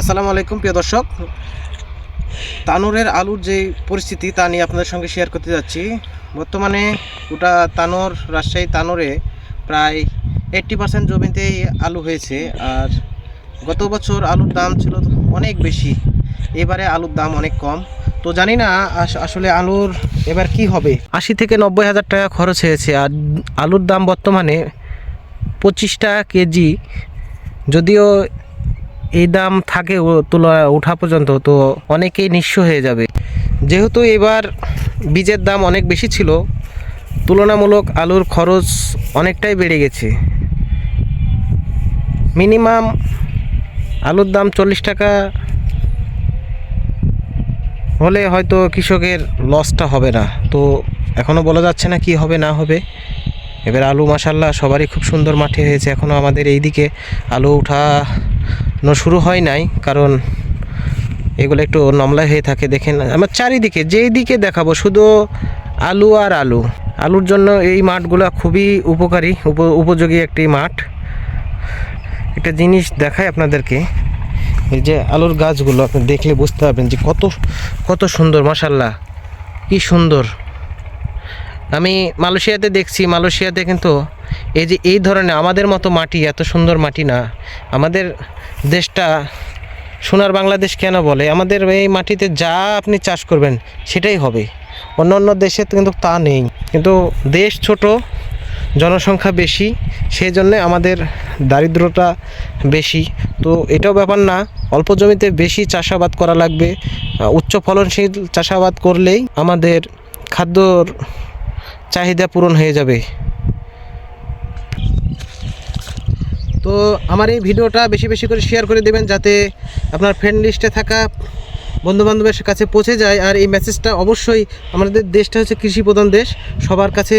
আসসালামু আলাইকুম, প্রিয় দর্শক। তানোরের আলুর যে পরিস্থিতি তা নিয়ে আপনাদের সঙ্গে শেয়ার করতে যাচ্ছি। বর্তমানে গোটা তানোর, রাজশাহী তানোরে প্রায় এইট্টি পার্সেন্ট জমিতেই আলু হয়েছে। আর গত বছর আলুর দাম ছিল অনেক বেশি। এবারে আলুর দাম অনেক কম। তো জানি না আস- আসলে আলুর এবার কি হবে। আশি থেকে নব্বই হাজার টাকা খরচ হয়েছে। আর আলুর দাম বর্তমানে পঁচিশ টাকা কেজি। যদিও এই দাম থাকে তুলা ওঠা পর্যন্ত, তো অনেকেই নিঃস্ব হয়ে যাবে। যেহেতু এবার বীজের দাম অনেক বেশি ছিল, তুলনামূলক আলুর খরচ অনেকটাই বেড়ে গেছে। মিনিমাম আলুর দাম চল্লিশ টাকা হলে হয়তো কৃষকের লসটা হবে না। তো এখনও বলা যাচ্ছে না কি হবে না হবে। এবার আলু মাসাল্লাহ সবারই খুব সুন্দর মাঠে হয়েছে। এখনও আমাদের এই দিকে আলু উঠানো শুরু হয় নাই, কারণ এগুলো একটু নমলা হয়ে থাকে, দেখেন। আমার চারিদিকে, যেই দিকে দেখাবো, শুধু আলু আর আলু। আলুর জন্য এই মাঠগুলো খুবই উপকারী, উপ- উপযোগী একটি মাঠ। একটা জিনিস দেখায় আপনাদেরকে, এই যে আলুর গাছগুলো, আপনি দেখলে বুঝতে পারবেন যে কত কত সুন্দর মাসাল্লাহ কি সুন্দর। আমি মালয়েশিয়াতে দেখছি, মালয়েশিয়াতে কিন্তু এই যে এই ধরনের আমাদের মতো মাটি, এত সুন্দর মাটি না। আমাদের দেশটা, সোনার বাংলাদেশ কেন বলে? আমাদের এই মাটিতে যা আপনি চাষ করবেন, সেটাই হবে। অন্য অন্য দেশে কিন্তু তা নেই। কিন্তু দেশ ছোট, জনসংখ্যা বেশি, সেই জন্যে আমাদের দারিদ্রতা বেশি। তো এটাও ব্যাপার না, অল্প জমিতে বেশি চাষাবাদ করা লাগবে। উচ্চ ফলনশীল চাষাবাদ করলেই আমাদের খাদ্যর চাহিদা পূরণ হয়ে যাবে। তো আমার এই ভিডিওটা বেশি বেশি করে শেয়ার করে দেবেন যাতে আপনার ফ্রেন্ড লিস্টে থাকা বন্ধুবান্ধবের কাছে পৌঁছে যায়। আর এই মেসেজটা অবশ্যই আমাদের দেশটা হচ্ছে কৃষি প্রধান দেশ। সবার কাছে